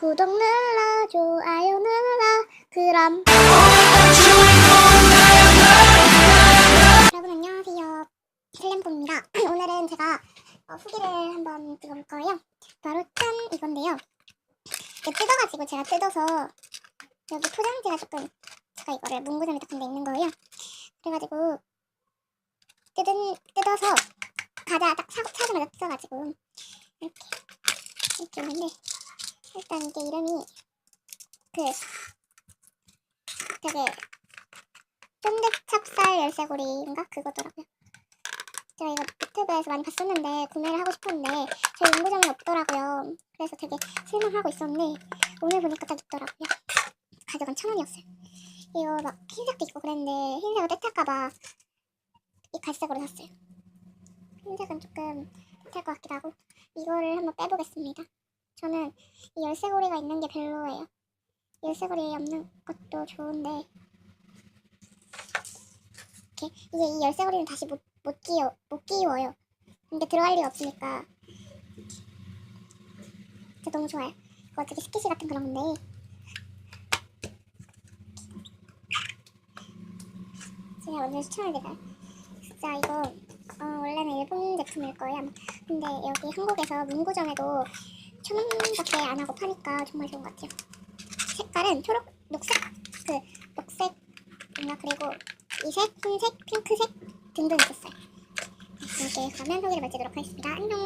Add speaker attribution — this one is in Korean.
Speaker 1: 구독 눌러 좋아요 눌러 그럼. 여러분 안녕하세요. 슬램폼입니다. 오늘은 제가 어, 후기를 한번 들어볼 거예요. 바로 짠 이건데요. 뜯어가지고 제가 뜯어서 여기 포장지가 조금 제가 이거를 문구점에 같은 데 있는 거예요. 그래가지고 뜯은, 뜯어서 과자 딱 사, 사자마자 뜯어가지고 이렇게 이렇게 있는데 일단 이게 이름이 그 되게 쫀득 찹쌀 열쇠고리인가 그거더라고요. 제가 이거 유튜브에서 많이 봤었는데 구매를 하고 싶었는데 저희 문구점에 없더라고요. 그래서 되게 실망하고 있었는데 오늘 보니까 딱 있더라고요. 가격은 천 원이었어요. 이거 막 흰색도 있고 그랬는데 흰색을 떼탈까봐 이 갈색으로 샀어요. 흰색은 조금 떼탈 것 같기도 하고 이거를 한번 빼보겠습니다. 저는 이 열쇠고리가 있는 게 별로예요. 열쇠고리 없는 것도 좋은데 이렇게 이게 이 열쇠고리는 다시 못, 못 끼워 못 끼워요. 근데 들어갈 리가 없으니까 진짜 너무 좋아요. 이거 어떻게 스키시 같은 그런 건데 제가 오늘 추천을 드려요. 진짜 이거 어, 원래는 일본 제품일 거예요. 근데 여기 한국에서 문구점에도 천 원밖에 안 하고 파니까 정말 좋은 것 같아요. 색깔은 초록, 녹색, 그 녹색인가 그리고 이색, 흰색, 핑크색 등등 있었어요. 이렇게 가면 소개를 마치도록 하겠습니다. 안녕.